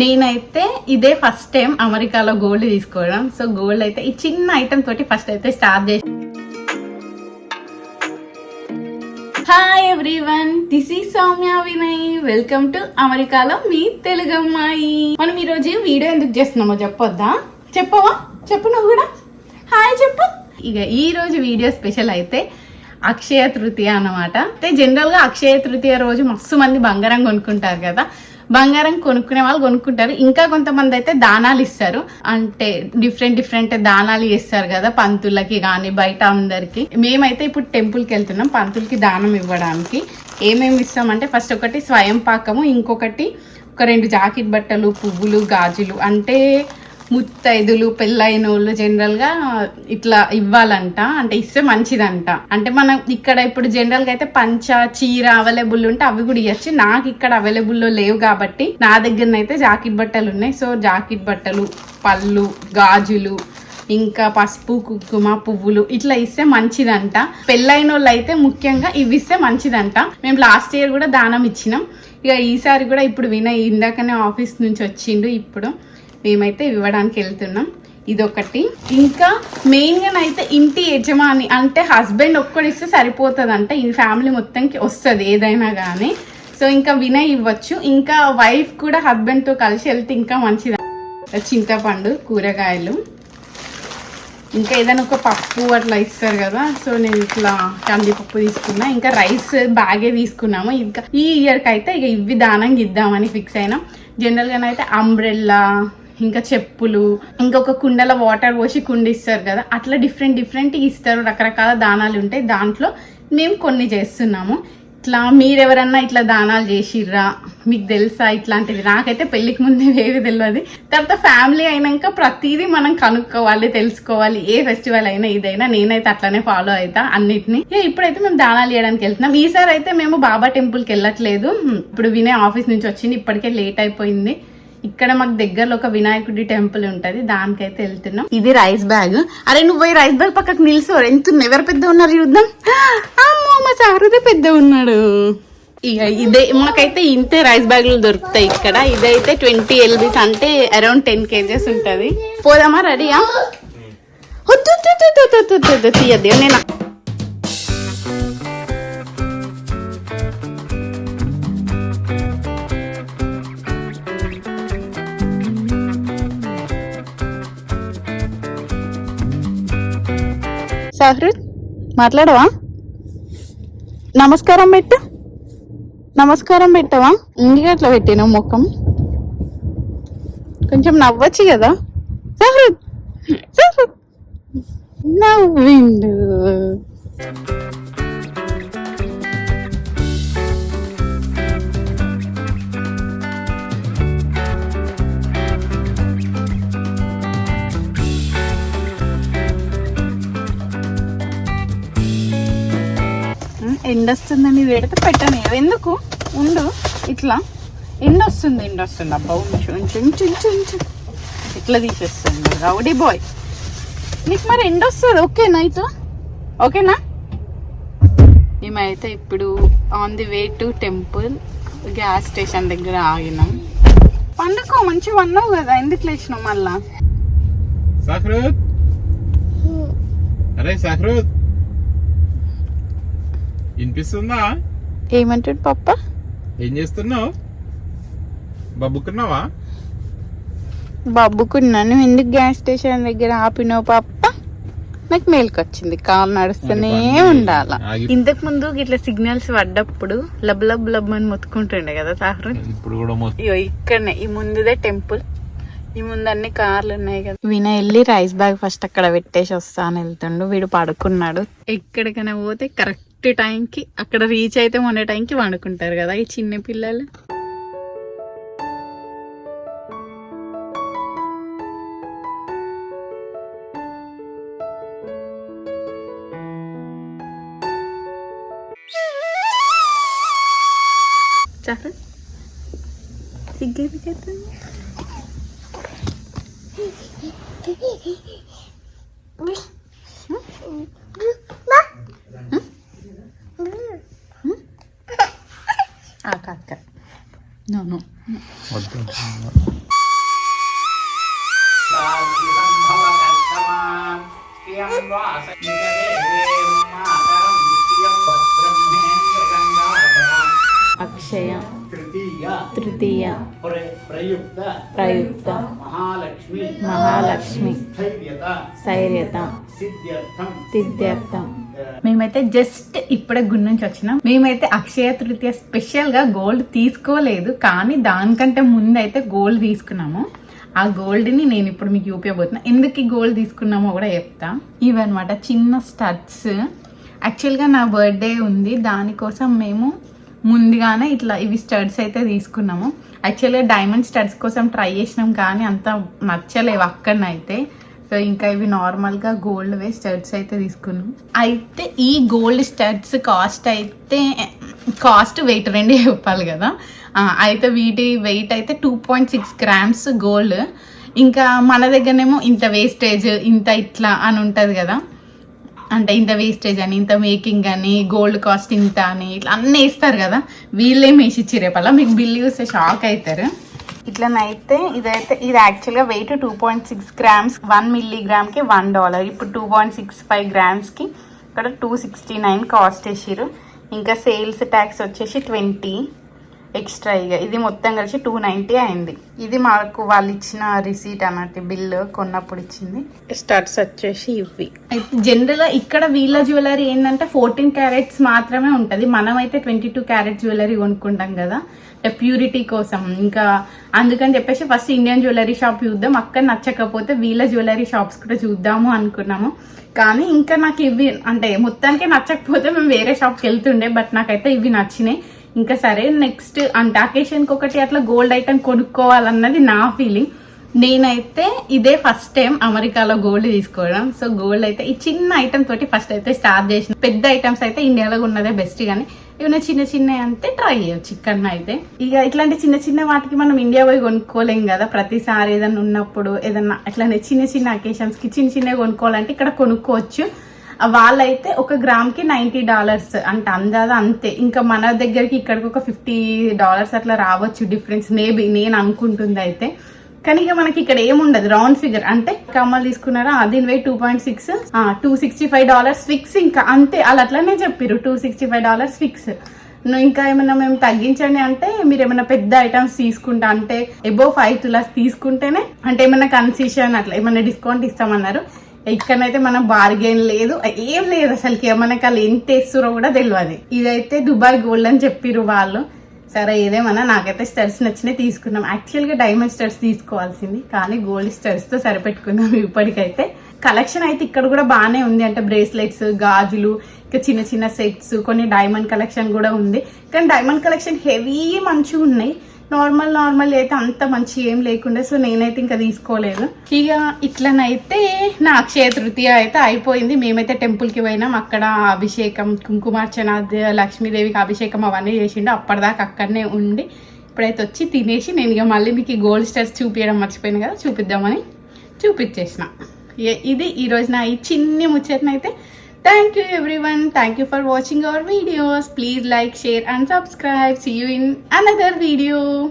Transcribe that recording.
నేనైతే ఇదే first time అమెరికాలో గోల్డ్ తీసుకోవడం. సో గోల్డ్ అయితే ఈ చిన్న ఐటమ్ తోటి ఫస్ట్ అయితే స్టార్ట్ చేసి హాయ్ ఎవ్రీవన్ దిస్ ఈ సౌమ్య వినయ్ వెల్కమ్ టు అమెరికాలో మీ తెలుగు అమ్మాయి. మనం ఈరోజు వీడియో ఎందుకు చేస్తున్నామో చెప్పొద్దా? చెప్పవా? చెప్పు నువ్వు కూడా. హాయ్ చెప్పు. ఇక ఈ రోజు వీడియో స్పెషల్ అయితే అక్షయ తృతీయ అన్నమాట. అయితే జనరల్గా అక్షయ తృతీయ రోజు మస్తు మంది బంగారం కొనుక్కుంటారు కదా. బంగారం కొనుక్కునే వాళ్ళు కొనుక్కుంటారు. ఇంకా కొంతమంది అయితే దానాలు ఇస్తారు. అంటే డిఫరెంట్ డిఫరెంట్ దానాలు ఇస్తారు కదా పంతులకి కానీ బయట అందరికి. మేమైతే ఇప్పుడు టెంపుల్కి వెళ్తున్నాం పంతులకి దానం ఇవ్వడానికి. ఏమేమి ఇస్తామంటే ఫస్ట్ ఒకటి స్వయం పాకము ఇంకొకటి ఒక రెండు జాకెట్ బట్టలు పువ్వులు గాజులు. అంటే ముత్తైదులు పెళ్ళైన వాళ్ళు జనరల్గా ఇట్లా ఇవ్వాలంట అంటే ఇస్తే మంచిదంట. అంటే మనం ఇక్కడ ఇప్పుడు జనరల్గా అయితే పంచ చీర అవైలబుల్ ఉంటే అవి కూడా ఇవ్వచ్చు నాకు ఇక్కడ అవైలబుల్లో లేవు కాబట్టి నా దగ్గరనైతే జాకెట్ బట్టలు ఉన్నాయి. సో జాకెట్ బట్టలు పళ్ళు గాజులు ఇంకా పసుపు కుంకుమ పువ్వులు ఇట్లా ఇస్తే మంచిదంట. పెళ్ళైన వాళ్ళు అయితే ముఖ్యంగా ఇవి ఇస్తే మంచిదంట. మేము లాస్ట్ ఇయర్ కూడా దానం ఇచ్చినాం. ఇక ఈసారి కూడా ఇప్పుడు వినయ్ ఇందాకనే ఆఫీస్ నుంచి వచ్చిండు ఇప్పుడు. మేమైతే ఇవ్వడానికి వెళ్తున్నాం ఇదొకటి. ఇంకా మెయిన్గానైతే అయితే ఇంటి యజమాని అంటే హస్బెండ్ ఒక్కడిస్తే సరిపోతుంది ఈ ఫ్యామిలీ మొత్తంకి వస్తుంది ఏదైనా కానీ సో ఇంకా వినయ్ ఇవ్వచ్చు. ఇంకా వైఫ్ కూడా హస్బెండ్తో కలిసి వెళ్తే ఇంకా మంచిది. చింతపండు కూరగాయలు. ఇంకా ఏదైనా ఒక పప్పు అట్లా ఇస్తారు కదా. సో నేను ఇట్లా కందిపప్పు తీసుకున్నా. ఇంకా రైస్ బ్యాగే తీసుకున్నాము. ఇంకా ఈ ఇయర్కి అయితే ఇక ఇవి దానంగా ఇద్దామని ఫిక్స్ అయినా. జనరల్గానైతే అంబ్రెల్లా ఇంకా చెప్పులు ఇంకొక కుండల వాటర్ పోసి కుండ ఇస్తారు కదా అట్లా డిఫరెంట్ డిఫరెంట్ ఇస్తారు. రకరకాల దానాలు ఉంటాయి. దాంట్లో మేము కొన్ని చేస్తున్నాము. ఇట్లా మీరెవరన్నా ఇట్లా దానాలు చేసిర్రా? మీకు తెలుసా ఇట్లాంటివి నాకైతే పెళ్ళికి ముందే ఏవి తెలియదు తర్వాత ఫ్యామిలీ అయినాక ప్రతిదీ మనం కనుక్కోవాలి తెలుసుకోవాలి. ఏ ఫెస్టివల్ అయినా ఇదైనా నేనైతే అట్లానే ఫాలో అవుతా అన్నిటిని. ఇప్పుడైతే మేము దానాలు చేయడానికి వెళ్తున్నాం. ఈసారి అయితే మేము బాబా టెంపుల్కి వెళ్ళట్లేదు. ఇప్పుడు వినయ్ ఆఫీస్ నుంచి వచ్చింది. ఇప్పటికే లేట్ అయిపోయింది. ఇక్కడ మాకు దగ్గరలో ఒక వినాయకుడి టెంపుల్ ఉంటది దానికైతే వెళ్తున్నాం. ఇది రైస్ బ్యాగ్. అరే నువ్వు పోయి రైస్ బ్యాగ్ పక్కకు నిల్చో ఎంత ఎవరు పెద్ద ఉన్నారు చూద్దాం. అమ్మో మా చారుదే పెద్ద ఉన్నాడు. ఇక ఇదే మనకైతే ఇంతే రైస్ బ్యాగులు దొరుకుతాయి ఇక్కడ. ఇదైతే ట్వంటీ ఎల్బీస్ అంటే అరౌండ్ టెన్ కేజెస్ ఉంటది. పోదామా రెడీయా? వద్దు, తీయద్దు. నేను సహృద్ మాట్లాడవా? నమస్కారం పెట్టు. నమస్కారం పెట్టవా? ఇంటికి అట్లా పెట్టాను ముఖం. కొంచెం నవ్వచ్చు కదా. సహృద్ సహృద్. నవ్విండు. ఎండ వస్తుందని పెడితే పెట్టని ఎందుకు? ఉండు. ఇట్లా. ఎండ వస్తుంది ఎండ వస్తుంది అబ్బా ఉంచు ఉంచు ఉంచు ఉంచు ఉంచు. ఇట్లా తీసేస్తుంది. Rowdy boy. నీకు మరి ఎండ వస్తుంది ఓకేనా అయితే ఓకేనా? మేమైతే ఇప్పుడు on the way to temple gas station దగ్గర ఆగినాం. పండుకో మంచిగా అన్నావు కదా. ఎందుకు లేచినావు మళ్ళా? సహృద్ అరే సహృద్ వినిపిస్తుందా? ఏమంటాడు పప్ప ఏం చేస్తున్నావు? బబ్బుకున్నావా? బాబుకున్నాను ఎందుకు గ్యాస్ స్టేషన్ దగ్గర ఆపినావు పాప? నాకు మేలుకొచ్చింది. కాలు నడుస్తూనే ఉండాల. ఇంతకు ముందు ఇట్లా సిగ్నల్స్ పడ్డప్పుడు లబ్ లబ్ లబ్ అని మొత్తుకుంటుండే కదా సాహరు? ఇప్పుడు కూడా మొత్తం ఇగో ఇక్కడనే ఈ ముందుదే టెంపుల్. ఈ ముందు అన్ని కార్లు ఉన్నాయి కదా. వీణ వెళ్ళి రైస్ బ్యాగ్ ఫస్ట్ అక్కడ పెట్టేసి వస్తాను వెళ్తుండు. వీడు పడుకున్నాడు. ఎక్కడికైనా పోతే కరెక్ట్ టైంకి అక్కడ రీచ్ అయితే మొన్న టైంకి వండుకుంటారు కదా ఈ చిన్న పిల్లలు. చాలు సిగ్గేది అక్క నో వద్దు అక్షయ తృతీయ తృతీయ ప్ర- ప్రయుక్త ప్రయుక్త మహాలక్ష్మి మహాలక్ష్మి స్థైర్యత స్థైర్యత సిద్ధ్యర్థం సిద్ధార్థం మేమైతే జస్ట్ ఇప్పుడే గుడి నుంచి వచ్చినాం. మేమైతే అక్షయ తృతీయ స్పెషల్గా గోల్డ్ తీసుకోలేదు కానీ దానికంటే ముందు అయితే గోల్డ్ తీసుకున్నాము. ఆ గోల్డ్ని నేను ఇప్పుడు మీకు చూపించబోతున్నా. ఎందుకు ఈ గోల్డ్ తీసుకున్నామో కూడా చెప్తా. ఇవన్నమాట చిన్న స్టడ్స్ యాక్చువల్గా నా బర్త్డే ఉంది దానికోసం మేము ముందుగానే ఇట్లా ఇవి స్టడ్స్ అయితే తీసుకున్నాము. యాక్చువల్గా డైమండ్ స్టడ్స్ కోసం ట్రై చేసినాం కానీ అంత నచ్చలేవు అక్కడనైతే. సో ఇంకా ఇవి నార్మల్గా గోల్డ్ వే స్టడ్స్ అయితే తీసుకున్నాం. అయితే ఈ గోల్డ్ స్టడ్స్ కాస్ట్ అయితే కాస్ట్ వెయిట్ రెండు చెప్పాలి కదా. అయితే వీటి వెయిట్ అయితే two point six grams gold ఇంకా మన దగ్గరనేమో ఇంత వేస్టేజ్ ఇంత ఇట్లా అని ఉంటుంది కదా. అంటే ఇంత వేస్టేజ్ అని ఇంత మేకింగ్ అని గోల్డ్ కాస్ట్ ఇంత అని ఇట్లా అన్నీ వేస్తారు కదా. వీళ్ళేం వేసి ఇచ్చిరేపల్లా మీకు బిల్ చూస్తే షాక్ అవుతారు. ఇట్లనైతే ఇదైతే ఇది యాక్చువల్గా weight two point six grams one మిల్లీగ్రామ్కి one dollar ఇప్పుడు టూ పాయింట్ సిక్స్ ఫైవ్ గ్రామ్స్కి ఇక్కడ టూ సిక్స్టీ నైన్ కాస్ట్ వేసిరు ఇంకా సేల్స్ ట్యాక్స్ వచ్చేసి ట్వంటీ ఎక్స్ట్రా ఇక ఇది మొత్తం కలిసి టూ నైంటీ అయింది. ఇది మాకు వాళ్ళు ఇచ్చిన రిసీట్ అన్నట్టు బిల్లు కొన్నప్పుడు ఇచ్చింది. స్టడ్స్ వచ్చేసి ఇవి అయితే జనరల్ ఇక్కడ వీళ్ళ జ్యువెలరీ ఏంటంటే ఫోర్టీన్ క్యారెట్స్ మాత్రమే ఉంటుంది. మనం అయితే ట్వంటీ టూ క్యారెట్ జ్యువెలరీ కొనుక్కుంటాం కదా. అంటే ప్యూరిటీ కోసం. ఇంకా అందుకని చెప్పేసి ఫస్ట్ ఇండియన్ జ్యువెలరీ షాప్ చూద్దాం. అక్కడ నచ్చకపోతే వీళ్ళ జ్యువెలరీ షాప్స్ కూడా చూద్దాము అనుకున్నాము. కానీ ఇంకా నాకు ఇవి అంటే మొత్తానికి నచ్చకపోతే మేము వేరే షాప్కి వెళ్తుండే. బట్ నాకైతే ఇవి నచ్చినాయి. ఇంకా సరే నెక్స్ట్ అంటే అకేషన్కి ఒకటి అట్లా గోల్డ్ ఐటమ్ కొనుక్కోవాలన్నది నా ఫీలింగ్ నేనైతే ఇదే ఫస్ట్ టైం అమెరికాలో గోల్డ్ తీసుకోవడం. సో గోల్డ్ అయితే ఈ చిన్న ఐటమ్ తోటి ఫస్ట్ అయితే స్టార్ట్ చేసిన. పెద్ద ఐటమ్స్ అయితే ఇండియాలో ఉన్నదే బెస్ట్ కానీ ఏమైనా చిన్న చిన్న అంతే ట్రై చేయొచ్చు ఇక్కడ అయితే. ఇక ఇట్లాంటి చిన్న చిన్న వాటికి మనం ఇండియా పోయి కొనుక్కోలేం కదా. ప్రతిసారి ఏదైనా ఉన్నప్పుడు ఏదన్నా అట్లానే చిన్న చిన్న అకేషన్స్కి చిన్న చిన్నవి కొనుక్కోవాలంటే ఇక్కడ కొనుక్కోవచ్చు. వాళ్ళైతే ఒక గ్రామ్కి నైన్టీ డాలర్స్ అంటే అందాద అంతే. ఇంకా మన దగ్గరికి ఇక్కడికి ఒక ఫిఫ్టీ డాలర్స్ అట్లా రావచ్చు డిఫరెన్స్. మేబీ నేను అనుకుంటుంది అయితే కానీ ఇక మనకి ఇక్కడ ఏముండదు. Round figure. అంటే కమ్మలు తీసుకున్నారా? దీని weight two point six. Two sixty five dollars fix. ఇంకా అంతే. వాళ్ళు అట్లనే చెప్పారు two sixty five dollars fix. నువ్వు ఇంకా ఏమైనా మేము తగ్గించండి అంటే మీరు ఏమైనా పెద్ద ఐటమ్స్ తీసుకుంటా. అంటే ఎబో ఫైవ్ తులాస్ తీసుకుంటేనే అంటే ఏమైనా కన్సెషన్ అట్లా ఏమైనా డిస్కౌంట్ ఇస్తామన్నారు. ఇక్కడనైతే మనం బార్గెన్ లేదు. ఏం లేదు అసలుకి. మనకి వాళ్ళు ఎంత ఇస్తారో కూడా తెలియదు ఇదైతే దుబాయ్ గోల్డ్ అని చెప్పిర్రు వాళ్ళు. సరే ఏదేమన్నా నాకైతే స్టర్స్ నచ్చినాయి తీసుకున్నాం. యాక్చువల్గా డైమండ్ స్టర్స్ తీసుకోవాల్సింది. కానీ గోల్డ్ స్టర్స్తో సరిపెట్టుకుందాం ఇప్పటికైతే. కలెక్షన్ అయితే ఇక్కడ కూడా బాగానే ఉంది. అంటే బ్రేస్లెట్స్ గాజులు ఇంకా చిన్న చిన్న సెట్స్ కొన్ని డైమండ్ కలెక్షన్ కూడా ఉంది. కానీ డైమండ్ కలెక్షన్ హెవీ మంచిగా ఉన్నాయి నార్మల్ నార్మల్ అయితే అంత మంచి ఏం లేకుండే సో నేనైతే ఇంకా తీసుకోలేదు. ఇక ఇట్లనైతే నా అక్షయ తృతీయ అయితే అయిపోయింది. మేమైతే టెంపుల్కి పోయినాం. అక్కడ అభిషేకం కుంకుమార్చన లక్ష్మీదేవికి అభిషేకం అవన్నీ చేసిండు. అప్పటిదాకా అక్కడనే ఉండి ఇప్పుడైతే వచ్చి తినేసి నేను ఇక మళ్ళీ మీకు ఈ గోల్డ్ స్టార్స్ చూపించడం మర్చిపోయాను కదా చూపిద్దామని చూపించేసిన ఇది ఈరోజు నా ఈ చిన్ని ముచ్చట్నైతే Thank you everyone. Thank you for watching our videos. Please like, share and subscribe. See you in another video.